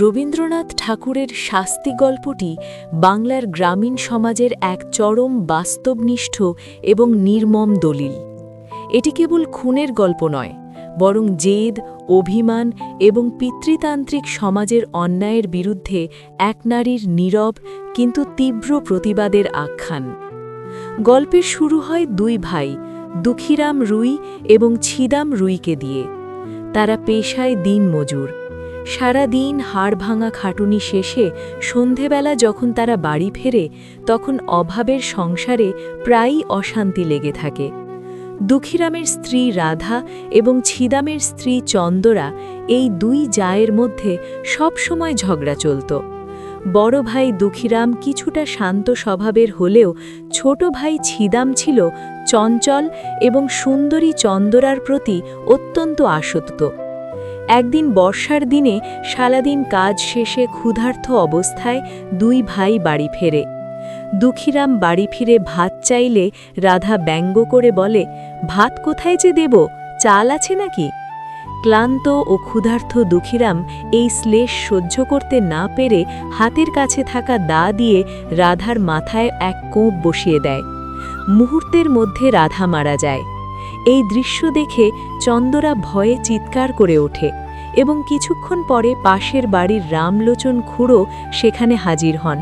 রবীন্দ্রনাথ ঠাকুরের শাস্তি গল্পটি বাংলার গ্রামীণ সমাজের এক চরম বাস্তবনিষ্ঠ এবং নির্মম দলিল। এটি কেবল খুনের গল্প নয়, বরং জেদ, অভিমান এবং পিতৃতান্ত্রিক সমাজের অন্যায়ের বিরুদ্ধে এক নারীর নীরব কিন্তু তীব্র প্রতিবাদের আখ্যান। গল্পের শুরু হয় দুই ভাই, দুঃখীরাম রুই এবং ছিদাম রুইকে দিয়ে। তারা পেশায় দিন মজুর সারা দিন হাড় ভাঙা খাটুনি শেষে সন্ধেবেলা যখন তারা বাড়ি ফেরে, তখন অভাবের সংসারে প্রায়ই অশান্তি লেগে থাকে। দুঃখীরামের স্ত্রী রাধা এবং ছিদামের স্ত্রী চন্দরা এই দুই জায়ের মধ্যে সবসময় ঝগড়া চলত। বড় ভাই দুঃখীরাম কিছুটা শান্ত স্বভাবের হলেও ছোট ভাই ছিদাম ছিল চঞ্চল এবং সুন্দরী চন্দরার প্রতি অত্যন্ত আসক্ত। একদিন বর্ষার দিনে সারাদিন কাজ শেষে ক্ষুধার্ত অবস্থায় দুই ভাই বাড়ি ফেরে। দুঃখীরাম বাড়ি ফিরে ভাত চাইলে রাধা ব্যঙ্গ করে বলে, ভাত কোথায় যে দেব? চাল আছে নাকি? ক্লান্ত ও ক্ষুধার্থ দুঃখীরাম এই শ্লেষ সহ্য করতে না পেরে হাতের কাছে থাকা দা দিয়ে রাধার মাথায় এক কোপ বসিয়ে দেয়। মুহূর্তের মধ্যে রাধা মারা যায়। এই দৃশ্য দেখে চন্দরা ভয়ে চিৎকার করে ওঠে এবং কিছুক্ষণ পরে পাশের বাড়ির রামলোচন খুঁড়ো সেখানে হাজির হন।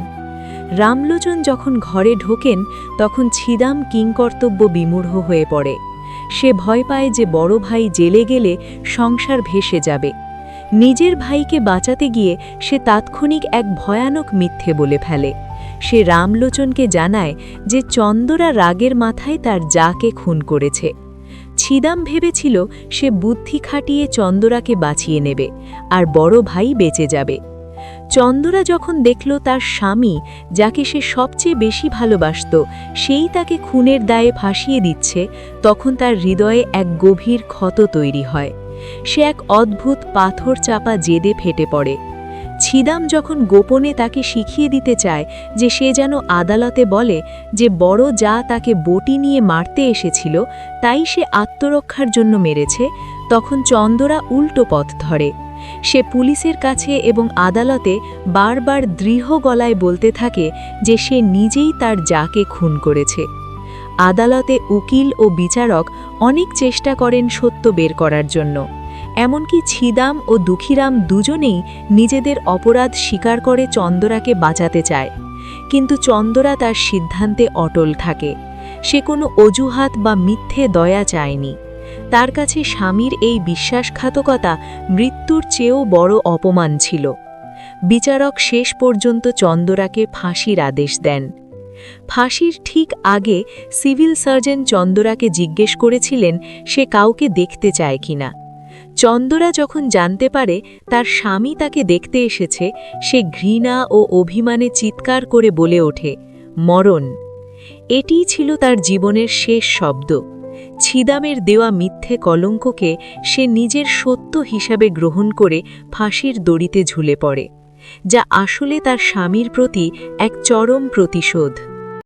রামলোচন যখন ঘরে ঢোকেন, তখন ছিদাম কিংকর্তব্য বিমূঢ় হয়ে পড়ে। সে ভয় পায় যে বড় ভাই জেলে গেলে সংসার ভেসে যাবে। নিজের ভাইকে বাঁচাতে গিয়ে সে তাৎক্ষণিক এক ভয়ানক মিথ্যে বলে ফেলে। সে রামলোচনকে জানায় যে চন্দরা রাগের মাথায় তার যাকে খুন করেছে। ছিদাম ভেবেছিল সে বুদ্ধি খাটিয়ে চন্দরাকে বাঁচিয়ে নেবে আর বড় ভাই বেঁচে যাবে। চন্দরা যখন দেখল তার স্বামী, যাকে সে সবচেয়ে বেশি ভালোবাসত, সেই তাকে খুনের দায়ে ফাঁসিয়ে দিচ্ছে, তখন তার হৃদয়ে এক গভীর ক্ষত তৈরি হয়। সে এক অদ্ভুত পাথর চাপা জেদে ফেটে পড়ে। ছিদাম যখন গোপনে তাকে শিখিয়ে দিতে চায় যে সে যেন আদালতে বলে যে বড় যা তাকে বটি নিয়ে মারতে এসেছিল, তাই সে আত্মরক্ষার জন্য মেরেছে, তখন চন্দরা উল্টো পথ ধরে। সে পুলিশের কাছে এবং আদালতে বারবার দৃঢ় গলায় বলতে থাকে যে সে নিজেই তার যাকে খুন করেছে। আদালতে উকিল ও বিচারক অনেক চেষ্টা করেন সত্য বের করার জন্য। এমনকি ছিদাম ও দুঃখীরাম দুজনেই নিজেদের অপরাধ স্বীকার করে চন্দরাকে বাঁচাতে চায়। কিন্তু চন্দরা তার সিদ্ধান্তে অটল থাকে। সে কোনো অজুহাত বা মিথ্যে দয়া চায়নি। তার কাছে স্বামীর এই বিশ্বাসঘাতকতা মৃত্যুর চেয়েও বড় অপমান ছিল। বিচারক শেষ পর্যন্ত চন্দরাকে ফাঁসির আদেশ দেন। ফাঁসির ঠিক আগে সিভিল সার্জন চন্দরাকে জিজ্ঞেস করেছিলেন, সে কাউকে দেখতে চায় কিনা? চন্দরা যখন জানতে পারে তার স্বামী তাকে দেখতে এসেছে, সে ঘৃণা ও অভিমানে চিৎকার করে বলে ওঠে, মরণ। এটিই ছিল তার জীবনের শেষ শব্দ। ছিদামের দেওয়া মিথ্যে কলঙ্ককে সে নিজের সত্য হিসাবে গ্রহণ করে ফাঁসির দড়িতে ঝুলে পড়ে, যা আসলে তার স্বামীর প্রতি এক চরম প্রতিশোধ।